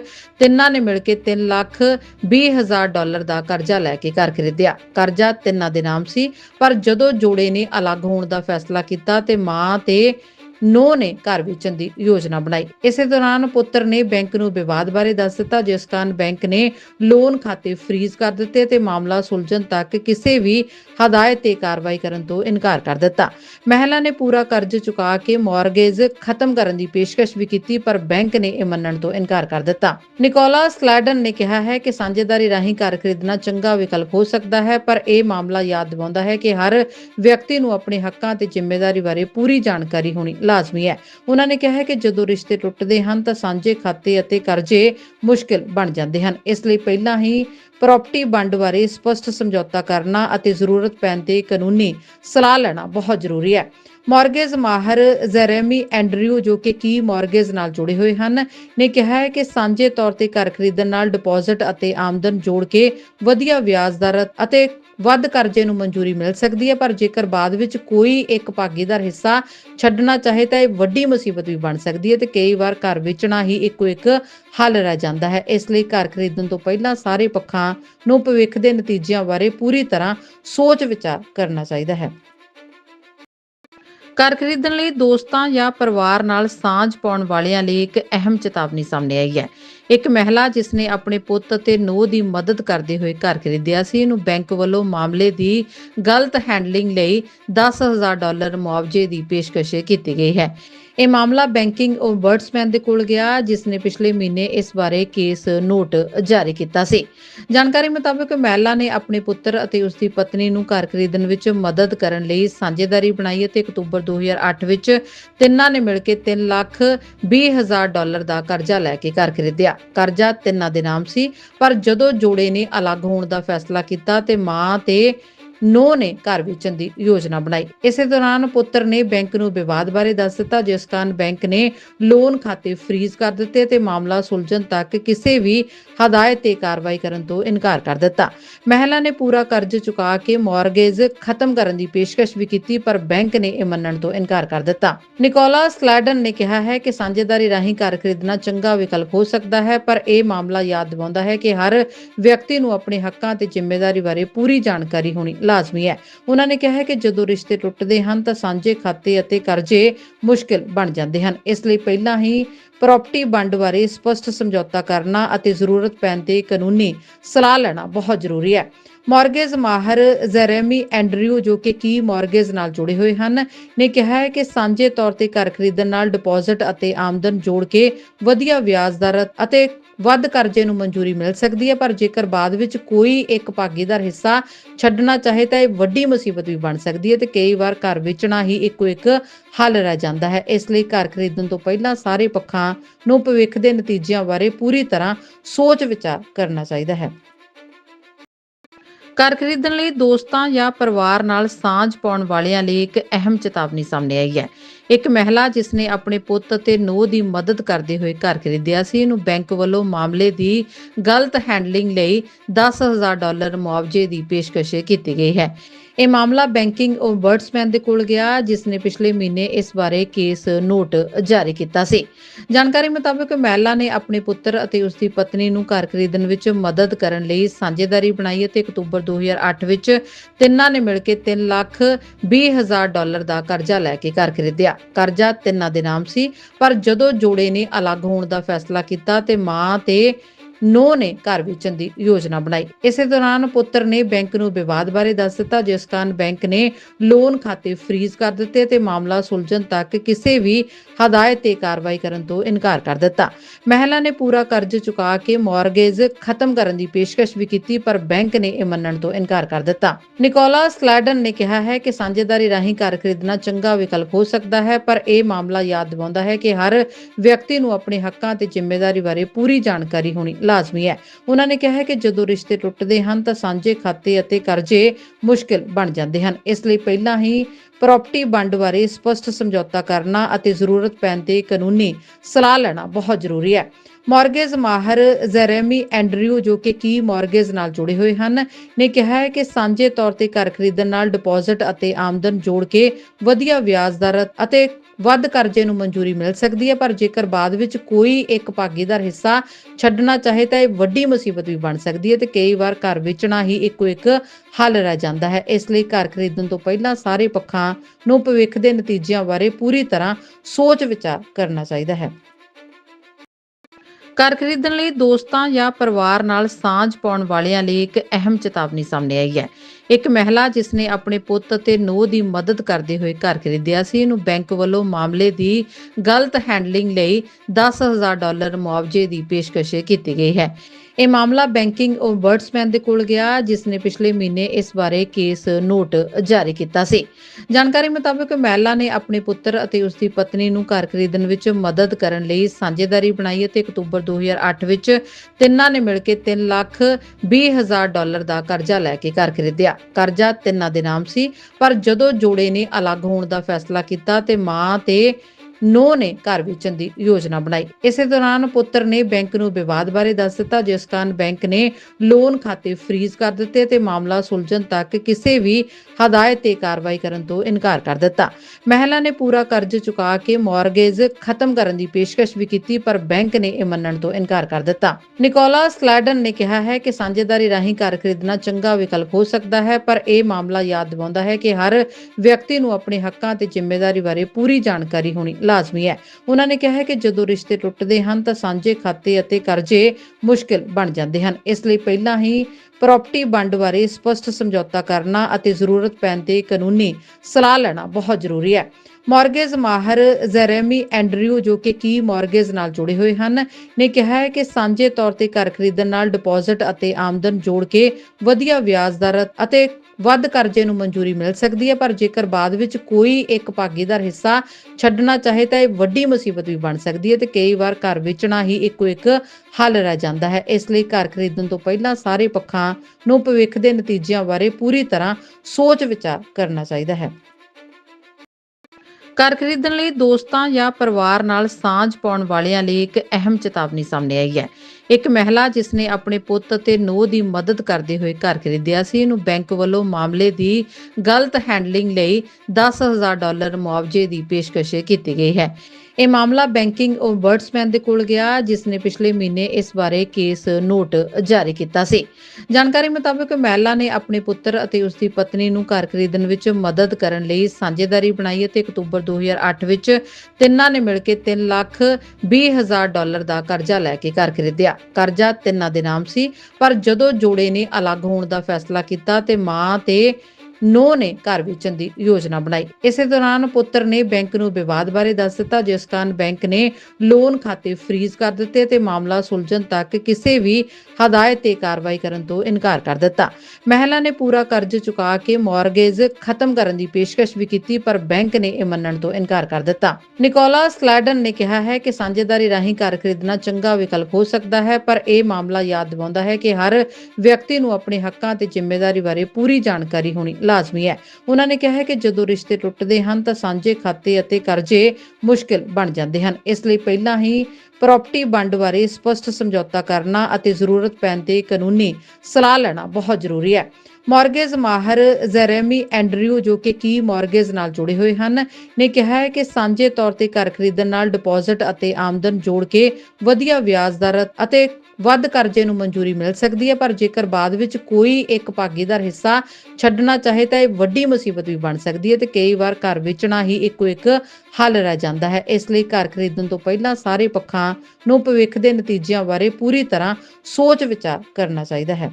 ਤਿੰਨਾਂ ਨੇ ਮਿਲ ਕੇ 3 ਲੱਖ 20 ਹਜ਼ਾਰ ਡਾਲਰ ਦਾ ਕਰਜ਼ਾ ਲੈ ਕੇ ਘਰ ਖਰੀਦਿਆ। ਕਰਜ਼ਾ ਤਿੰਨਾਂ ਦੇ ਨਾਮ ਸੀ, ਪਰ ਜਦੋਂ ਜੋੜੇ ਨੇ ਅਲੱਗ ਹੋਣ ਦਾ ਫੈਸਲਾ ਕੀਤਾ ਤੇ ਮਾਂ ਤੇ ਨੋ ਨੇ ਘਰ ਵੇਚਣ ਦੀ ਯੋਜਨਾ ਬਣਾਈ। ਇਸੇ ਦੌਰਾਨ ਪੁੱਤਰ ਨੇ ਬੈਂਕ ਨੂੰ ਵਿਵਾਦ ਬਾਰੇ ਦੱਸ ਦਿੱਤਾ, ਜਿਸ ਕਾਰਨ ਬੈਂਕ ਨੇ ਲੋਨ ਖਾਤੇ ਫ੍ਰੀਜ਼ ਕਰ ਦਿੱਤੇ ਤੇ ਮਾਮਲਾ ਸੁਲਝਣ ਤੱਕ ਕਿਸੇ ਵੀ ਹਦਾਇਤ ਤੇ ਕਾਰਵਾਈ ਕਰਨ ਤੋਂ ਇਨਕਾਰ ਕਰ ਦਿੱਤਾ। ਮਹਿਲਾ ਨੇ ਪੂਰਾ ਕਰਜ਼ ਚੁਕਾ ਕੇ ਮਾਰਗੇਜ ਖਤਮ ਕਰਨ ਦੀ ਪੇਸ਼ਕਸ਼ ਵੀ ਕੀਤੀ, ਪਰ ਬੈਂਕ ਨੇ ਇਹ ਮੰਨਣ ਤੋਂ ਇਨਕਾਰ ਕਰ ਦਿੱਤਾ। ਨਿਕੋਲਾ ਸਲੈਡਨ ਨੇ ਕਿਹਾ ਹੈ ਕਿ ਸਾਂਝੇਦਾਰੀ ਰਾਹੀਂ ਘਰ ਖਰੀਦਣਾ ਚੰਗਾ ਵਿਕਲਪ ਹੋ ਸਕਦਾ ਹੈ, ਪਰ ਇਹ ਮਾਮਲਾ ਯਾਦ ਦਿਵਾਉਂਦਾ ਹੈ ਕਿ ਹਰ ਵਿਅਕਤੀ ਨੂੰ ਆਪਣੇ ਹੱਕਾਂ ਤੇ ਜ਼ਿੰਮੇਵਾਰੀ ਬਾਰੇ ਪੂਰੀ ਜਾਣਕਾਰੀ ਹੋਣੀ ਲਾਜ਼ਮੀ ਹੈ। ਉਹਨਾਂ ਨੇ ਕਿਹਾ ਹੈ ਕਿ ਜਦੋਂ ਰਿਸ਼ਤੇ ਟੁੱਟਦੇ ਹਨ ਤਾਂ ਸਾਂਝੇ ਖਾਤੇ ਅਤੇ ਕਰਜ਼ੇ ਮੁਸ਼ਕਿਲ ਬਣ ਜਾਂਦੇ ਹਨ। ਇਸ ਲਈ ਪਹਿਲਾਂ ਹੀ ਪ੍ਰਾਪਰਟੀ ਵੰਡ ਬਾਰੇ ਸਪਸ਼ਟ ਸਮਝੌਤਾ ਕਰਨਾ ਅਤੇ ਜ਼ਰੂਰਤ ਪੈਣ ਤੇ ਕਾਨੂੰਨੀ ਸਲਾਹ ਲੈਣਾ ਬਹੁਤ ਜ਼ਰੂਰੀ ਹੈ। ਮਾਰਗੇਜ ਮਾਹਰ ਜ਼ੈਰੇਮੀ ਐਂਡਰਿਊ, ਜੋ ਕਿ ਕੀ ਮਾਰਗੇਜ ਨਾਲ ਜੁੜੇ ਹੋਏ ਹਨ, ਨੇ ਕਿਹਾ ਹੈ ਕਿ ਸਾਂਝੇ ਤੌਰ ਤੇ ਘਰ ਖਰੀਦਣ ਨਾਲ ਡਿਪੋਜ਼ਿਟ ਅਤੇ ਆਮਦਨ ਜੋੜ ਕੇ ਵਧੀਆ ਵਿਆਜ ਦਰ ਅਤੇ ਵੱਧ ਕਰਜ਼ੇ ਨੂੰ ਮਨਜ਼ੂਰੀ ਮਿਲ ਸਕਦੀ ਹੈ, ਪਰ ਜੇਕਰ ਬਾਅਦ ਵਿੱਚ ਕੋਈ ਇੱਕ ਭਾਗੀਦਾਰ ਹਿੱਸਾ ਛੱਡਣਾ ਚਾਹੇ ਤਾਂ ਇਹ ਵੱਡੀ ਮੁਸੀਬਤ ਵੀ ਬਣ ਸਕਦੀ ਹੈ ਤੇ ਕਈ ਵਾਰ ਘਰ ਵੇਚਣਾ ਹੀ ਇੱਕੋ ਇੱਕ ਹੱਲ ਰਹਿ ਜਾਂਦਾ ਹੈ। ਇਸ ਲਈ ਘਰ ਖਰੀਦਣ ਤੋਂ ਪਹਿਲਾਂ ਸਾਰੇ ਪੱਖਾਂ ਨੂੰ ਭਵਿੱਖ ਦੇ ਨਤੀਜਿਆਂ ਬਾਰੇ ਪੂਰੀ ਤਰ੍ਹਾਂ ਸੋਚ ਵਿਚਾਰ ਕਰਨਾ ਚਾਹੀਦਾ ਹੈ। ਘਰ ਖਰੀਦਣ ਲਈ ਦੋਸਤਾਂ ਜਾਂ ਪਰਿਵਾਰ ਨਾਲ ਸਾਂਝ ਪਾਉਣ ਵਾਲਿਆਂ ਲਈ ਇੱਕ ਅਹਿਮ ਚੇਤਾਵਨੀ ਸਾਹਮਣੇ ਆਈ ਹੈ। ਇੱਕ ਮਹਿਲਾ ਜਿਸ ਨੇ ਆਪਣੇ ਪੁੱਤ ਅਤੇ ਨੂੰਹ ਦੀ ਮਦਦ ਕਰਦੇ ਹੋਏ ਘਰ ਖਰੀਦਿਆ ਸੀ ਨੂੰ ਬੈਂਕ ਵੱਲੋਂ ਮਾਮਲੇ ਦੀ ਗਲਤ ਹੈਂਡਲਿੰਗ ਲਈ 10000 ਡਾਲਰ ਮੁਆਵਜ਼ੇ ਦੀ ਪੇਸ਼ਕਸ਼ ਕੀਤੀ ਗਈ ਹੈ। ਇਹ ਮਾਮਲਾ ਬੈਂਕਿੰਗ ਓਮਬਰਡਸਮੈਨ ਦੇ ਕੋਲ ਗਿਆ ਜਿਸ ਨੇ ਪਿਛਲੇ ਮਹੀਨੇ ਇਸ ਬਾਰੇ ਕੇਸ ਨੋਟ ਜਾਰੀ ਕੀਤਾ ਸੀ। ਜਾਣਕਾਰੀ ਮੁਤਾਬਕ ਮਹਿਲਾ ਨੇ ਆਪਣੇ ਪੁੱਤਰ ਅਤੇ ਉਸ ਦੀ ਪਤਨੀ ਨੂੰ ਘਰ ਖਰੀਦਣ ਵਿੱਚ ਮਦਦ ਕਰਨ ਲਈ ਸਾਂਝੇਦਾਰੀ ਬਣਾਈ ਅਤੇ ਅਕਤੂਬਰ 2008 ਵਿੱਚ ਤਿੰਨਾਂ ਨੇ ਮਿਲ ਕੇ 3 ਲੱਖ 20 ਹਜ਼ਾਰ ਡਾਲਰ ਦਾ ਕਰਜ਼ਾ ਲੈ ਕੇ ਘਰ ਖਰੀਦਿਆ। ਕਰਜ਼ਾ ਤਿੰਨਾਂ ਦੇ ਨਾਮ ਸੀ। ਪਰ ਜਦੋਂ ਜੋੜੇ ਨੇ ਅਲੱਗ ਹੋਣ ਦਾ ਫੈਸਲਾ ਕੀਤਾ ਤੇ ਮਾਂ ਤੇ ਨੋ ਨੇ ਘਰ ਵੇਚਣ ਦੀ ਯੋਜਨਾ ਬਣਾਈ। ਇਸੇ ਦੌਰਾਨ ਪੁੱਤਰ ਨੇ ਬੈਂਕ ਨੂੰ ਵਿਵਾਦ ਬਾਰੇ ਦੱਸ ਦਿੱਤਾ, ਜਿਸ ਕਾਰਨ ਬੈਂਕ ਨੇ ਲੋਨ ਖਾਤੇ ਫ੍ਰੀਜ਼ ਕਰ ਦਿੱਤੇ ਤੇ ਮਾਮਲਾ ਸੁਲਝਣ ਤੱਕ ਕਿਸੇ ਵੀ ਹਦਾਇਤ ਤੇ ਕਾਰਵਾਈ ਕਰਨ ਤੋਂ ਇਨਕਾਰ ਕਰ ਦਿੱਤਾ। ਮਹਿਲਾ ਨੇ ਪੂਰਾ ਕਰਜ਼ ਚੁਕਾ ਕੇ ਮਾਰਗੇਜ ਖਤਮ ਕਰਨ ਦੀ ਪੇਸ਼ਕਸ਼ ਵੀ ਕੀਤੀ, ਪਰ ਬੈਂਕ ਨੇ ਇਹ ਮੰਨਣ ਤੋਂ ਇਨਕਾਰ ਕਰ ਦਿੱਤਾ। ਨਿਕੋਲਾ ਸਲੈਡਨ ਨੇ ਕਿਹਾ ਹੈ ਕਿ ਸਾਂਝੇਦਾਰੀ ਰਾਹੀਂ ਘਰ ਖਰੀਦਣਾ ਚੰਗਾ ਵਿਕਲਪ ਹੋ ਸਕਦਾ ਹੈ, ਪਰ ਇਹ ਮਾਮਲਾ ਯਾਦ ਦਿਵਾਉਂਦਾ ਹੈ ਕਿ ਹਰ ਵਿਅਕਤੀ ਨੂੰ ਆਪਣੇ ਹੱਕਾਂ ਤੇ ਜ਼ਿੰਮੇਵਾਰੀ ਬਾਰੇ ਪੂਰੀ ਜਾਣਕਾਰੀ ਹੋਣੀ ਲਾਜ਼ਮੀ ਹੈ। ਉਹਨਾਂ ਨੇ ਕਿਹਾ ਹੈ ਕਿ ਜਦੋਂ ਰਿਸ਼ਤੇ ਟੁੱਟਦੇ ਹਨ ਤਾਂ ਸਾਂਝੇ ਖਾਤੇ ਅਤੇ ਕਰਜ਼ੇ ਮੁਸ਼ਕਿਲ ਬਣ ਜਾਂਦੇ ਹਨ। ਇਸ ਲਈ ਪਹਿਲਾਂ ਹੀ ਪ੍ਰਾਪਰਟੀ ਵੰਡ ਬਾਰੇ ਸਪਸ਼ਟ ਸਮਝੌਤਾ ਕਰਨਾ ਅਤੇ ਜ਼ਰੂਰਤ ਪੈਣ ਤੇ ਕਾਨੂੰਨੀ ਸਲਾਹ ਲੈਣਾ ਬਹੁਤ ਜ਼ਰੂਰੀ ਹੈ। ਮਾਰਗੇਜ ਮਾਹਰ ਜ਼ੈਰੇਮੀ ਐਂਡਰਿਊ, ਜੋ ਕਿ ਕੀ ਮਾਰਗੇਜ ਨਾਲ ਜੁੜੇ ਹੋਏ ਹਨ, ਨੇ ਕਿਹਾ ਹੈ ਕਿ ਸਾਂਝੇ ਤੌਰ ਤੇ ਘਰ ਖਰੀਦਣ ਨਾਲ ਡਿਪੋਜ਼ਿਟ ਅਤੇ ਆਮਦਨ ਜੋੜ ਕੇ ਵਧੀਆ ਵਿਆਜ ਦਰ ਅਤੇ ਵੱਧ ਕਰਜ਼ੇ ਨੂੰ ਮਨਜ਼ੂਰੀ ਮਿਲ ਸਕਦੀ ਹੈ, ਪਰ ਜੇਕਰ ਬਾਅਦ ਵਿੱਚ ਕੋਈ ਇੱਕ ਭਾਗੀਦਾਰ ਹਿੱਸਾ ਛੱਡਣਾ ਚਾਹੇ ਤਾਂ ਇਹ ਵੱਡੀ ਮੁਸੀਬਤ ਵੀ ਬਣ ਸਕਦੀ ਹੈ ਤੇ ਕਈ ਵਾਰ ਘਰ ਵੇਚਣਾ ਹੀ ਇੱਕੋ ਇੱਕ ਹੱਲ ਰਹਿ ਜਾਂਦਾ ਹੈ। ਇਸ ਲਈ ਘਰ ਖਰੀਦਣ ਤੋਂ ਪਹਿਲਾਂ ਸਾਰੇ ਪੱਖਾਂ ਨੂੰ ਭਵਿੱਖ ਦੇ ਨਤੀਜਿਆਂ ਬਾਰੇ ਪੂਰੀ ਤਰ੍ਹਾਂ ਸੋਚ ਵਿਚਾਰ ਕਰਨਾ ਚਾਹੀਦਾ ਹੈ। ਘਰ ਖਰੀਦਣ ਲਈ ਦੋਸਤਾਂ ਜਾਂ ਪਰਿਵਾਰ ਨਾਲ ਸਾਂਝ ਪਾਉਣ ਵਾਲਿਆਂ ਲਈ ਇੱਕ ਅਹਿਮ ਚੇਤਾਵਨੀ ਸਾਹਮਣੇ ਆਈ ਹੈ। ਇੱਕ ਮਹਿਲਾ ਜਿਸ ਨੇ ਆਪਣੇ ਪੁੱਤ ਅਤੇ ਨੂੰਹ ਦੀ ਮਦਦ ਕਰਦੇ ਹੋਏ ਘਰ ਖਰੀਦਿਆ ਸੀ ਨੂੰ ਬੈਂਕ ਵੱਲੋਂ ਮਾਮਲੇ ਦੀ ਗਲਤ ਹੈਂਡਲਿੰਗ ਲਈ 10000 ਡਾਲਰ ਮੁਆਵਜ਼ੇ ਦੀ ਪੇਸ਼ਕਸ਼ ਕੀਤੀ ਗਈ ਹੈ। ਇਹ ਮਾਮਲਾ ਬੈਂਕਿੰਗ ਓਮਬਰਡਸਮੈਨ ਦੇ ਕੋਲ ਗਿਆ ਜਿਸ ਨੇ ਪਿਛਲੇ ਮਹੀਨੇ ਇਸ ਬਾਰੇ ਕੇਸ ਨੋਟ ਜਾਰੀ ਕੀਤਾ ਸੀ। ਜਾਣਕਾਰੀ ਮੁਤਾਬਕ ਮਹਿਲਾ ਨੇ ਆਪਣੇ ਪੁੱਤਰ ਅਤੇ ਉਸ ਦੀ ਪਤਨੀ ਨੂੰ ਘਰ ਖਰੀਦਣ ਵਿੱਚ ਮਦਦ ਕਰਨ ਲਈ ਸਾਂਝੇਦਾਰੀ ਬਣਾਈ ਅਤੇ ਅਕਤੂਬਰ 2008 ਵਿੱਚ ਤਿੰਨਾਂ ਨੇ ਮਿਲ ਕੇ 3 ਲੱਖ 20 ਹਜ਼ਾਰ ਡਾਲਰ ਦਾ ਕਰਜ਼ਾ ਲੈ ਕੇ ਘਰ ਖਰੀਦਿਆ। ਕਰਜ਼ਾ ਤਿੰਨਾਂ ਦੇ ਨਾਮ ਸੀ, ਪਰ ਜਦੋਂ ਜੋੜੇ ਨੇ ਅਲੱਗ ਹੋਣ ਦਾ ਫੈਸਲਾ ਕੀਤਾ ਤੇ ਮਾਂ ਤੇ ਨੋ ਨੇ ਘਰ ਵੇਚਣ ਦੀ ਯੋਜਨਾ ਬਣਾਈ। ਇਸੇ ਦੌਰਾਨ ਪੁੱਤਰ ਨੇ ਬੈਂਕ ਨੂੰ ਵਿਵਾਦ ਬਾਰੇ ਦੱਸ ਦਿੱਤਾ, ਜਿਸ ਕਾਰਨ ਬੈਂਕ ਨੇ ਲੋਨ ਖਾਤੇ ਫ੍ਰੀਜ਼ ਕਰ ਦਿੱਤੇ ਤੇ ਮਾਮਲਾ ਸੁਲਝਣ ਤੱਕ ਕਿਸੇ ਵੀ ਹਦਾਇਤ ਤੇ ਕਾਰਵਾਈ ਕਰਨ ਤੋਂ ਇਨਕਾਰ ਕਰ ਦਿੱਤਾ। ਮਹਿਲਾ ਨੇ ਪੂਰਾ ਕਰਜ਼ ਚੁਕਾ ਕੇ ਮਾਰਗੇਜ ਖਤਮ ਕਰਨ ਦੀ ਪੇਸ਼ਕਸ਼ ਵੀ ਕੀਤੀ, ਪਰ ਬੈਂਕ ਨੇ ਇਹ ਮੰਨਣ ਤੋਂ ਇਨਕਾਰ ਕਰ ਦਿੱਤਾ। ਨਿਕੋਲਾ ਸਲੈਡਨ ਨੇ ਕਿਹਾ ਹੈ ਕਿ ਸਾਂਝੇਦਾਰੀ ਰਾਹੀਂ ਘਰ ਖਰੀਦਣਾ ਚੰਗਾ ਵਿਕਲਪ ਹੋ ਸਕਦਾ ਹੈ, ਪਰ ਇਹ ਮਾਮਲਾ ਯਾਦ ਦਿਵਾਉਂਦਾ ਹੈ ਕਿ ਹਰ ਵਿਅਕਤੀ ਨੂੰ ਆਪਣੇ ਹੱਕਾਂ ਤੇ ਜ਼ਿੰਮੇਵਾਰੀ ਬਾਰੇ ਪੂਰੀ ਜਾਣਕਾਰੀ ਹੋਣੀ ਲਾਜ਼ਮੀ ਹੈ। ਉਹਨਾਂ ਨੇ ਕਿਹਾ ਹੈ ਕਿ ਜਦੋਂ ਰਿਸ਼ਤੇ ਟੁੱਟਦੇ ਹਨ ਤਾਂ ਸਾਂਝੇ ਖਾਤੇ ਅਤੇ ਕਰਜ਼ੇ ਮੁਸ਼ਕਿਲ ਬਣ ਜਾਂਦੇ ਹਨ। ਇਸ ਲਈ ਪਹਿਲਾਂ ਹੀ ਪ੍ਰਾਪਰਟੀ ਵੰਡ ਬਾਰੇ ਸਪਸ਼ਟ ਸਮਝੌਤਾ ਕਰਨਾ ਅਤੇ ਜ਼ਰੂਰਤ ਪੈਣ ਤੇ ਕਾਨੂੰਨੀ ਸਲਾਹ ਲੈਣਾ ਬਹੁਤ ਜ਼ਰੂਰੀ ਹੈ। ਮਾਰਗੇਜ ਮਾਹਰ ਜ਼ੈਰੇਮੀ ਐਂਡਰਿਊ, ਜੋ ਕਿ ਕੀ ਮਾਰਗੇਜ ਨਾਲ ਜੁੜੇ ਹੋਏ ਹਨ, ਨੇ ਕਿਹਾ ਹੈ ਕਿ ਸਾਂਝੇ ਤੌਰ ਤੇ ਘਰ ਖਰੀਦਣ ਨਾਲ ਡਿਪੋਜ਼ਿਟ ਅਤੇ ਆਮਦਨ ਜੋੜ ਕੇ ਵਧੀਆ ਵਿਆਜ ਦਰ ਅਤੇ ਵੱਧ ਕਰਜ਼ੇ ਨੂੰ ਮਨਜ਼ੂਰੀ ਮਿਲ ਸਕਦੀ ਹੈ, ਪਰ ਜੇਕਰ ਬਾਅਦ ਵਿੱਚ ਕੋਈ ਇੱਕ ਭਾਗੀਦਾਰ ਹਿੱਸਾ ਛੱਡਣਾ ਚਾਹੇ ਤਾਂ ਇਹ ਵੱਡੀ ਮੁਸੀਬਤ ਵੀ ਬਣ ਸਕਦੀ ਹੈ ਤੇ ਕਈ ਵਾਰ ਘਰ ਵੇਚਣਾ ਹੀ ਇੱਕੋ ਇੱਕ ਹੱਲ ਰਹਿ ਜਾਂਦਾ ਹੈ। ਇਸ ਲਈ ਘਰ ਖਰੀਦਣ ਤੋਂ ਪਹਿਲਾਂ ਸਾਰੇ ਪੱਖਾਂ ਨੂੰ ਭਵਿੱਖ ਦੇ ਨਤੀਜਿਆਂ ਬਾਰੇ ਪੂਰੀ ਤਰ੍ਹਾਂ ਸੋਚ ਵਿਚਾਰ ਕਰਨਾ ਚਾਹੀਦਾ ਹੈ। ਘਰ ਖਰੀਦਣ ਲਈ ਦੋਸਤਾਂ ਜਾਂ ਪਰਿਵਾਰ ਨਾਲ ਸਾਂਝ ਪਾਉਣ ਵਾਲਿਆਂ ਲਈ ਇੱਕ ਅਹਿਮ ਚੇਤਾਵਨੀ ਸਾਹਮਣੇ ਆਈ ਹੈ। ਇੱਕ ਮਹਿਲਾ ਜਿਸ ਨੇ ਆਪਣੇ ਪੁੱਤ ਅਤੇ ਨੂੰਹ ਦੀ ਮਦਦ ਕਰਦੇ ਹੋਏ ਘਰ ਖਰੀਦਿਆ ਸੀ ਨੂੰ ਬੈਂਕ ਵੱਲੋਂ ਮਾਮਲੇ ਦੀ ਗਲਤ ਹੈਂਡਲਿੰਗ ਲਈ 10000 ਡਾਲਰ ਮੁਆਵਜ਼ੇ ਦੀ ਪੇਸ਼ਕਸ਼ ਕੀਤੀ ਗਈ ਹੈ। ਇਹ ਮਾਮਲਾ ਬੈਂਕਿੰਗ ਓਮਬਰਡਸਮੈਨ ਦੇ ਕੋਲ ਗਿਆ ਜਿਸ ਨੇ ਪਿਛਲੇ ਮਹੀਨੇ ਇਸ ਬਾਰੇ ਕੇਸ ਨੋਟ ਜਾਰੀ ਕੀਤਾ ਸੀ। ਜਾਣਕਾਰੀ ਮੁਤਾਬਕ ਮਹਿਲਾ ਨੇ ਆਪਣੇ ਪੁੱਤਰ ਅਤੇ ਉਸ ਦੀ ਪਤਨੀ ਨੂੰ ਘਰ ਖਰੀਦਣ ਵਿੱਚ ਮਦਦ ਕਰਨ ਲਈ ਸਾਂਝੇਦਾਰੀ ਬਣਾਈ ਅਤੇ ਅਕਤੂਬਰ 2008 ਵਿੱਚ ਤਿੰਨਾਂ ਨੇ ਮਿਲ ਕੇ 3 ਲੱਖ 20 ਹਜ਼ਾਰ ਡਾਲਰ ਦਾ ਕਰਜ਼ਾ ਲੈ ਕੇ ਘਰ ਖਰੀਦਿਆ। ਕਰਜ਼ਾ ਤਿੰਨਾਂ ਦੇ ਨਾਮ ਸੀ, ਪਰ ਜਦੋਂ ਜੋੜੇ ਨੇ ਅਲੱਗ ਹੋਣ ਦਾ ਫੈਸਲਾ ਕੀਤਾ ਤੇ ਮਾਂ ਤੇ ਨੋ ਨੇ ਘਰ ਵੇਚਣ ਦੀ ਯੋਜਨਾ ਬਣਾਈ। ਇਸੇ ਦੌਰਾਨ ਪੁੱਤਰ ਨੇ ਬੈਂਕ ਨੂੰ ਵਿਵਾਦ ਬਾਰੇ ਦੱਸ ਦਿੱਤਾ, ਜਿਸ ਕਾਰਨ ਬੈਂਕ ਨੇ ਲੋਨ ਖਾਤੇ ਫ੍ਰੀਜ਼ ਕਰ ਦਿੱਤੇ ਤੇ ਮਾਮਲਾ ਸੁਲਝਣ ਤੱਕ ਕਿਸੇ ਵੀ ਹਦਾਇਤ ਤੇ ਕਾਰਵਾਈ ਕਰਨ ਤੋਂ ਇਨਕਾਰ ਕਰ ਦਿੱਤਾ। ਮਹਿਲਾ ਨੇ ਪੂਰਾ ਕਰਜ਼ ਚੁਕਾ ਕੇ ਮਾਰਗੇਜ ਖਤਮ ਕਰਨ ਦੀ ਪੇਸ਼ਕਸ਼ ਵੀ ਕੀਤੀ, ਪਰ ਬੈਂਕ ਨੇ ਇਹ ਮੰਨਣ ਤੋਂ ਇਨਕਾਰ ਕਰ ਦਿੱਤਾ। ਨਿਕੋਲਾ ਸਲੈਡਨ ਨੇ ਕਿਹਾ ਹੈ ਕਿ ਸਾਂਝੇਦਾਰੀ ਰਾਹੀਂ ਘਰ ਖਰੀਦਣਾ ਚੰਗਾ ਵਿਕਲਪ ਹੋ ਸਕਦਾ ਹੈ, ਪਰ ਇਹ ਮਾਮਲਾ ਯਾਦ ਦਿਵਾਉਂਦਾ ਹੈ ਕਿ ਹਰ ਵਿਅਕਤੀ ਨੂੰ ਆਪਣੇ ਹੱਕਾਂ ਤੇ ਜ਼ਿੰਮੇਵਾਰੀ ਬਾਰੇ ਪੂਰੀ ਜਾਣਕਾਰੀ ਹੋਣੀ ਲਾਜ਼ਮੀ ਹੈ। ਉਹਨਾਂ ਨੇ ਕਿਹਾ ਹੈ ਕਿ ਜਦੋਂ ਰਿਸ਼ਤੇ ਟੁੱਟਦੇ ਹਨ ਤਾਂ ਸਾਂਝੇ ਖਾਤੇ ਅਤੇ ਕਰਜ਼ੇ ਮੁਸ਼ਕਿਲ ਬਣ ਜਾਂਦੇ ਹਨ। ਇਸ ਲਈ ਪਹਿਲਾਂ ਹੀ ਪ੍ਰਾਪਰਟੀ ਵੰਡ ਬਾਰੇ ਸਪਸ਼ਟ ਸਮਝੌਤਾ ਕਰਨਾ ਅਤੇ ਜ਼ਰੂਰਤ ਪੈਣ ਤੇ ਕਾਨੂੰਨੀ ਸਲਾਹ ਲੈਣਾ ਬਹੁਤ ਜ਼ਰੂਰੀ ਹੈ। ਮਾਰਗੇਜ ਮਾਹਰ ਜ਼ੈਰੇਮੀ ਐਂਡਰਿਊ ਜੋ ਕਿ ਕੀ ਮਾਰਗੇਜ ਨਾਲ ਜੁੜੇ ਹੋਏ ਹਨ, ਨੇ ਕਿਹਾ ਹੈ ਕਿ ਸਾਂਝੇ ਤੌਰ ਤੇ ਘਰ ਖਰੀਦਣ ਨਾਲ ਡਿਪਾਜ਼ਿਟ ਅਤੇ ਆਮਦਨ ਜੋੜ ਕੇ ਵਧੀਆ ਵਿਆਜ ਦਰ ਅਤੇ ਵੱਧ ਕਰਜ਼ੇ ਨੂੰ ਮਨਜ਼ੂਰੀ ਮਿਲ ਸਕਦੀ ਹੈ, ਪਰ ਜੇਕਰ ਬਾਅਦ ਵਿੱਚ ਕੋਈ ਇੱਕ ਭਾਗੀਦਾਰ ਹਿੱਸਾ ਛੱਡਣਾ ਚਾਹੇ ਤਾਂ ਇਹ ਵੱਡੀ ਮੁਸੀਬਤ ਵੀ ਬਣ ਸਕਦੀ ਹੈ ਤੇ ਕਈ ਵਾਰ ਘਰ ਵੇਚਣਾ ਹੀ ਇੱਕੋ ਇੱਕ ਹੱਲ ਰਹਿ ਜਾਂਦਾ ਹੈ। ਇਸ ਲਈ ਘਰ ਖਰੀਦਣ ਤੋਂ ਪਹਿਲਾਂ ਸਾਰੇ ਪੱਖਾਂ ਨੂੰ ਭਵਿੱਖ ਦੇ ਨਤੀਜਿਆਂ ਬਾਰੇ ਪੂਰੀ ਤਰ੍ਹਾਂ ਸੋਚ ਵਿਚਾਰ ਕਰਨਾ ਚਾਹੀਦਾ ਹੈ। ਘਰ ਖਰੀਦਣ ਲਈ ਦੋਸਤਾਂ ਜਾਂ ਪਰਿਵਾਰ ਨਾਲ ਸਾਂਝ ਪਾਉਣ ਵਾਲਿਆਂ ਲਈ ਇੱਕ ਅਹਿਮ ਚੇਤਾਵਨੀ ਸਾਹਮਣੇ ਆਈ ਹੈ। ਇੱਕ ਮਹਿਲਾ ਜਿਸ ਨੇ ਆਪਣੇ ਪੁੱਤ ਅਤੇ ਨੂੰਹ ਦੀ ਮਦਦ ਕਰਦੇ ਹੋਏ ਘਰ ਖਰੀਦਿਆ ਸੀ ਨੂੰ ਬੈਂਕ ਵੱਲੋਂ ਮਾਮਲੇ ਦੀ ਗਲਤ ਹੈਂਡਲਿੰਗ ਲਈ 10000 ਡਾਲਰ ਮੁਆਵਜ਼ੇ ਦੀ ਪੇਸ਼ਕਸ਼ ਕੀਤੀ ਗਈ ਹੈ। ਇਹ ਮਾਮਲਾ ਬੈਂਕਿੰਗ ਓਮਬਰਡਸਮੈਨ ਦੇ ਕੋਲ ਗਿਆ ਜਿਸ ਨੇ ਪਿਛਲੇ ਮਹੀਨੇ ਇਸ ਬਾਰੇ ਕੇਸ ਨੋਟ ਜਾਰੀ ਕੀਤਾ ਸੀ। ਜਾਣਕਾਰੀ ਮੁਤਾਬਕ ਮਹਿਲਾ ਨੇ ਆਪਣੇ ਪੁੱਤਰ ਅਤੇ ਉਸ ਦੀ ਪਤਨੀ ਨੂੰ ਘਰ ਖਰੀਦਣ ਵਿੱਚ ਮਦਦ ਕਰਨ ਲਈ ਸਾਂਝੇਦਾਰੀ ਬਣਾਈ ਅਤੇ ਅਕਤੂਬਰ 2008 ਵਿੱਚ ਤਿੰਨਾਂ ਨੇ ਮਿਲ ਕੇ 3 ਲੱਖ 20 ਹਜ਼ਾਰ ਡਾਲਰ ਦਾ ਕਰਜ਼ਾ ਲੈ ਕੇ ਘਰ ਖਰੀਦਿਆ। ਕਰਜ਼ਾ ਤਿੰਨਾਂ ਦੇ ਨਾਮ ਸੀ, ਪਰ ਜਦੋਂ ਜੋੜੇ ਨੇ ਅਲੱਗ ਹੋਣ ਦਾ ਫੈਸਲਾ ਕੀਤਾ ਤੇ ਮਾਂ ਤੇ ਨੋ ਨੇ ਘਰ ਵੇਚਣ ਦੀ ਯੋਜਨਾ ਬਣਾਈ। ਇਸੇ ਦੌਰਾਨ ਪੁੱਤਰ ਨੇ ਬੈਂਕ ਨੂੰ ਵਿਵਾਦ ਬਾਰੇ ਦੱਸ ਦਿੱਤਾ, ਜਿਸ ਕਾਰਨ ਬੈਂਕ ਨੇ ਲੋਨ ਖਾਤੇ ਫ੍ਰੀਜ਼ ਕਰ ਦਿੱਤੇ ਤੇ ਮਾਮਲਾ ਸੁਲਝਣ ਤੱਕ ਕਿਸੇ ਵੀ ਹਦਾਇਤ ਤੇ ਕਾਰਵਾਈ ਕਰਨ ਤੋਂ ਇਨਕਾਰ ਕਰ ਦਿੱਤਾ। ਮਹਿਲਾ ਨੇ ਪੂਰਾ ਕਰਜ਼ ਚੁਕਾ ਕੇ ਮਾਰਗੇਜ ਖਤਮ ਕਰਨ ਦੀ ਪੇਸ਼ਕਸ਼ ਵੀ ਕੀਤੀ, ਪਰ ਬੈਂਕ ਨੇ ਇਹ ਮੰਨਣ ਤੋਂ ਇਨਕਾਰ ਕਰ ਦਿੱਤਾ। ਨਿਕੋਲਾ ਸਲੈਡਨ ਨੇ ਕਿਹਾ ਹੈ ਕਿ ਸਾਂਝੇਦਾਰੀ ਰਾਹੀਂ ਘਰ ਖਰੀਦਣਾ ਚੰਗਾ ਵਿਕਲਪ ਹੋ ਸਕਦਾ ਹੈ, ਪਰ ਇਹ ਮਾਮਲਾ ਯਾਦ ਦਿਵਾਉਂਦਾ ਹੈ ਕਿ ਹਰ ਵਿਅਕਤੀ ਨੂੰ ਆਪਣੇ ਹੱਕਾਂ ਤੇ ਜ਼ਿੰਮੇਵਾਰੀ ਬਾਰੇ ਪੂਰੀ ਜਾਣਕਾਰੀ ਹੋਣੀ ਲਾਜ਼ਮੀ ਹੈ। ਉਹਨਾਂ ਨੇ ਕਿਹਾ ਹੈ ਕਿ ਜਦੋਂ ਰਿਸ਼ਤੇ ਟੁੱਟਦੇ ਹਨ ਤਾਂ ਸਾਂਝੇ ਖਾਤੇ ਅਤੇ ਕਰਜ਼ੇ ਮੁਸ਼ਕਿਲ ਬਣ ਜਾਂਦੇ ਹਨ। ਇਸ ਲਈ ਪਹਿਲਾਂ ਹੀ ਪ੍ਰਾਪਰਟੀ ਵੰਡ ਬਾਰੇ ਸਪਸ਼ਟ ਸਮਝੌਤਾ ਕਰਨਾ ਅਤੇ ਜ਼ਰੂਰਤ ਪੈਣ ਤੇ ਕਾਨੂੰਨੀ ਸਲਾਹ ਲੈਣਾ ਬਹੁਤ ਜ਼ਰੂਰੀ ਹੈ। ਮਾਰਗੇਜ ਮਾਹਰ ਜ਼ੈਰੇਮੀ ਐਂਡਰਿਊ, ਜੋ ਕਿ ਕੀ ਮਾਰਗੇਜ ਨਾਲ ਜੁੜੇ ਹੋਏ ਹਨ, ਨੇ ਕਿਹਾ ਹੈ ਕਿ ਸਾਂਝੇ ਤੌਰ ਤੇ ਘਰ ਖਰੀਦਣ ਨਾਲ ਡਿਪਾਜ਼ਿਟ ਅਤੇ ਆਮਦਨ ਜੋੜ ਕੇ ਵਧੀਆ ਵਿਆਜ ਦਰ ਅਤੇ ਵੱਧ ਕਰਜ਼ੇ ਨੂੰ ਮਨਜ਼ੂਰੀ ਮਿਲ ਸਕਦੀ ਹੈ, ਪਰ ਜੇਕਰ ਬਾਅਦ ਵਿੱਚ ਕੋਈ ਇੱਕ ਭਾਗੀਦਾਰ ਹਿੱਸਾ ਛੱਡਣਾ ਚਾਹੇ ਤਾਂ ਇਹ ਵੱਡੀ ਮੁਸੀਬਤ ਵੀ ਬਣ ਸਕਦੀ ਹੈ ਤੇ ਕਈ ਵਾਰ ਘਰ ਵੇਚਣਾ ਹੀ ਇੱਕੋ ਇੱਕ ਹੱਲ ਰਹਿ ਜਾਂਦਾ ਹੈ। ਇਸ ਲਈ ਘਰ ਖਰੀਦਣ ਤੋਂ ਪਹਿਲਾਂ ਸਾਰੇ ਪੱਖਾਂ ਨੂੰ ਭਵਿੱਖ ਦੇ ਨਤੀਜਿਆਂ ਬਾਰੇ ਪੂਰੀ ਤਰ੍ਹਾਂ ਸੋਚ ਵਿਚਾਰ ਕਰਨਾ ਚਾਹੀਦਾ ਹੈ।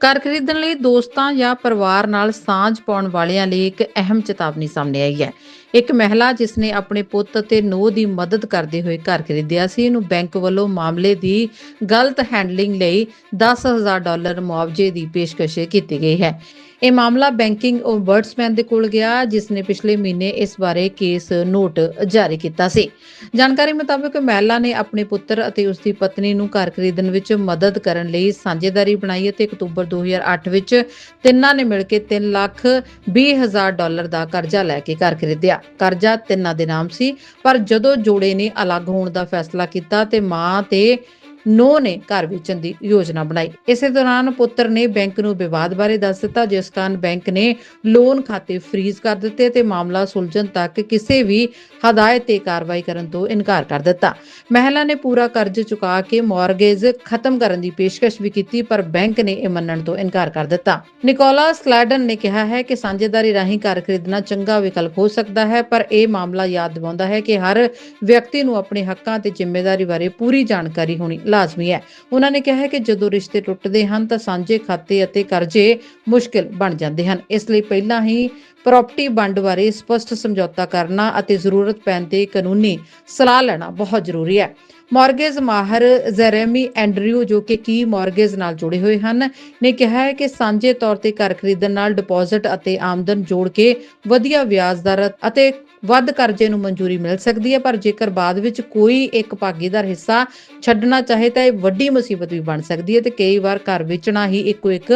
ਘਰ ਖਰੀਦਣ ਲਈ ਦੋਸਤਾਂ ਜਾਂ ਪਰਿਵਾਰ ਨਾਲ ਸਾਂਝ ਪਾਉਣ ਵਾਲਿਆਂ ਲਈ ਇੱਕ ਅਹਿਮ ਚੇਤਾਵਨੀ ਸਾਹਮਣੇ ਆਈ ਹੈ। ਇੱਕ ਮਹਿਲਾ ਜਿਸ ਨੇ ਆਪਣੇ ਪੁੱਤ ਅਤੇ ਨੂੰਹ ਦੀ ਮਦਦ ਕਰਦੇ ਹੋਏ ਘਰ ਖਰੀਦਿਆ ਸੀ ਨੂੰ ਬੈਂਕ ਵੱਲੋਂ ਮਾਮਲੇ ਦੀ ਗਲਤ ਹੈਂਡਲਿੰਗ ਲਈ 10000 ਡਾਲਰ ਮੁਆਵਜ਼ੇ ਦੀ ਪੇਸ਼ਕਸ਼ ਕੀਤੀ ਗਈ ਹੈ। ਇਹ ਮਾਮਲਾ ਬੈਂਕਿੰਗ ਓਮਬਰਡਸਮੈਨ ਦੇ ਕੋਲ ਗਿਆ ਜਿਸ ਨੇ ਪਿਛਲੇ ਮਹੀਨੇ ਇਸ ਬਾਰੇ ਕੇਸ ਨੋਟ ਜਾਰੀ ਕੀਤਾ ਸੀ। ਜਾਣਕਾਰੀ ਮੁਤਾਬਕ ਮਹਿਲਾ ਨੇ ਆਪਣੇ ਪੁੱਤਰ ਅਤੇ ਉਸ ਦੀ ਪਤਨੀ ਨੂੰ ਘਰ ਖਰੀਦਣ ਵਿੱਚ ਮਦਦ ਕਰਨ ਲਈ ਸਾਂਝੇਦਾਰੀ ਬਣਾਈ ਅਤੇ ਅਕਤੂਬਰ 2008 ਵਿੱਚ ਤਿੰਨਾਂ ਨੇ ਮਿਲ ਕੇ 3 ਲੱਖ 20 ਹਜ਼ਾਰ ਡਾਲਰ ਦਾ ਕਰਜ਼ਾ ਲੈ ਕੇ ਘਰ ਖਰੀਦਿਆ। ਕਰਜ਼ਾ ਤਿੰਨਾਂ ਦੇ ਨਾਮ ਸੀ। ਪਰ ਜਦੋਂ ਜੋੜੇ ਨੇ ਅਲੱਗ ਹੋਣ ਦਾ ਫੈਸਲਾ ਕੀਤਾ ਤੇ ਮਾਂ ਤੇ ਨੋ ਨੇ ਘਰ ਵੇਚਣ ਦੀ ਯੋਜਨਾ ਬਣਾਈ। ਇਸੇ ਦੌਰਾਨ ਪੁੱਤਰ ਨੇ ਬੈਂਕ ਨੂੰ ਵਿਵਾਦ ਬਾਰੇ ਦੱਸ ਦਿੱਤਾ, ਜਿਸ ਕਾਰਨ ਬੈਂਕ ਨੇ ਲੋਨ ਖਾਤੇ ਫ੍ਰੀਜ਼ ਕਰ ਦਿੱਤੇ ਤੇ ਮਾਮਲਾ ਸੁਲਝਣ ਤੱਕ ਕਿਸੇ ਵੀ ਹਦਾਇਤ ਤੇ ਕਾਰਵਾਈ ਕਰਨ ਤੋਂ ਇਨਕਾਰ ਕਰ ਦਿੱਤਾ। ਮਹਿਲਾ ਨੇ ਪੂਰਾ ਕਰਜ਼ ਚੁਕਾ ਕੇ ਮਾਰਗੇਜ ਖਤਮ ਕਰਨ ਦੀ ਪੇਸ਼ਕਸ਼ ਵੀ ਕੀਤੀ, ਪਰ ਬੈਂਕ ਨੇ ਇਹ ਮੰਨਣ ਤੋਂ ਇਨਕਾਰ ਕਰ ਦਿੱਤਾ। ਨਿਕੋਲਾ ਸਲੈਡਨ ਨੇ ਕਿਹਾ ਹੈ ਕਿ ਸਾਂਝੇਦਾਰੀ ਰਾਹੀਂ ਘਰ ਖਰੀਦਣਾ ਚੰਗਾ ਵਿਕਲਪ ਹੋ ਸਕਦਾ ਹੈ, ਪਰ ਇਹ ਮਾਮਲਾ ਯਾਦ ਦਿਵਾਉਂਦਾ ਹੈ ਕਿ ਹਰ ਵਿਅਕਤੀ ਨੂੰ ਆਪਣੇ ਹੱਕਾਂ ਤੇ ਜ਼ਿੰਮੇਵਾਰੀ ਬਾਰੇ ਪੂਰੀ ਜਾਣਕਾਰੀ ਹੋਣੀ ਲਾਜ਼ਮੀ ਹੈ। ਉਹਨਾਂ ਨੇ ਕਿਹਾ ਹੈ ਕਿ ਜਦੋਂ ਰਿਸ਼ਤੇ ਟੁੱਟਦੇ ਹਨ ਤਾਂ ਸਾਂਝੇ ਖਾਤੇ ਅਤੇ ਕਰਜ਼ੇ ਮੁਸ਼ਕਿਲ ਬਣ ਜਾਂਦੇ ਹਨ। ਇਸ ਲਈ ਪਹਿਲਾਂ ਹੀ ਪ੍ਰਾਪਰਟੀ ਵੰਡ ਬਾਰੇ ਸਪਸ਼ਟ ਸਮਝੌਤਾ ਕਰਨਾ ਅਤੇ ਜ਼ਰੂਰਤ ਪੈਣ ਤੇ ਕਾਨੂੰਨੀ ਸਲਾਹ ਲੈਣਾ ਬਹੁਤ ਜ਼ਰੂਰੀ ਹੈ। ਮਾਰਗੇਜ ਮਾਹਰ ਜ਼ੈਰੇਮੀ ਐਂਡਰਿਊ, ਜੋ ਕਿ ਕੀ ਮਾਰਗੇਜ ਨਾਲ ਜੁੜੇ ਹੋਏ ਹਨ, ਨੇ ਕਿਹਾ ਹੈ ਕਿ ਸਾਂਝੇ ਤੌਰ ਤੇ ਘਰ ਖਰੀਦਣ ਨਾਲ ਡਿਪਾਜ਼ਿਟ ਅਤੇ ਆਮਦਨ ਜੋੜ ਕੇ ਵਧੀਆ ਵਿਆਜ ਦਰ ਅਤੇ ਵੱਧ ਕਰਜ਼ੇ ਨੂੰ ਮਨਜ਼ੂਰੀ ਮਿਲ ਸਕਦੀ ਹੈ, ਪਰ ਜੇਕਰ ਬਾਅਦ ਵਿੱਚ ਕੋਈ ਇੱਕ ਭਾਗੀਦਾਰ ਹਿੱਸਾ ਛੱਡਣਾ ਚਾਹੇ ਤਾਂ ਇਹ ਵੱਡੀ ਮੁਸੀਬਤ ਵੀ ਬਣ ਸਕਦੀ ਹੈ ਤੇ ਕਈ ਵਾਰ ਘਰ ਵੇਚਣਾ ਹੀ ਇੱਕੋ ਇੱਕ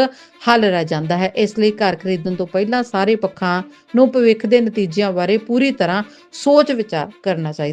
ਹੱਲ ਰਹਿ ਜਾਂਦਾ ਹੈ। ਇਸ ਲਈ ਘਰ ਖਰੀਦਣ ਤੋਂ ਪਹਿਲਾਂ ਸਾਰੇ ਪੱਖਾਂ ਨੂੰ ਭਵਿੱਖ ਦੇ ਨਤੀਜਿਆਂ ਬਾਰੇ ਪੂਰੀ ਤਰ੍ਹਾਂ ਸੋਚ ਵਿਚਾਰ ਕਰਨਾ ਚਾਹੀਦਾ।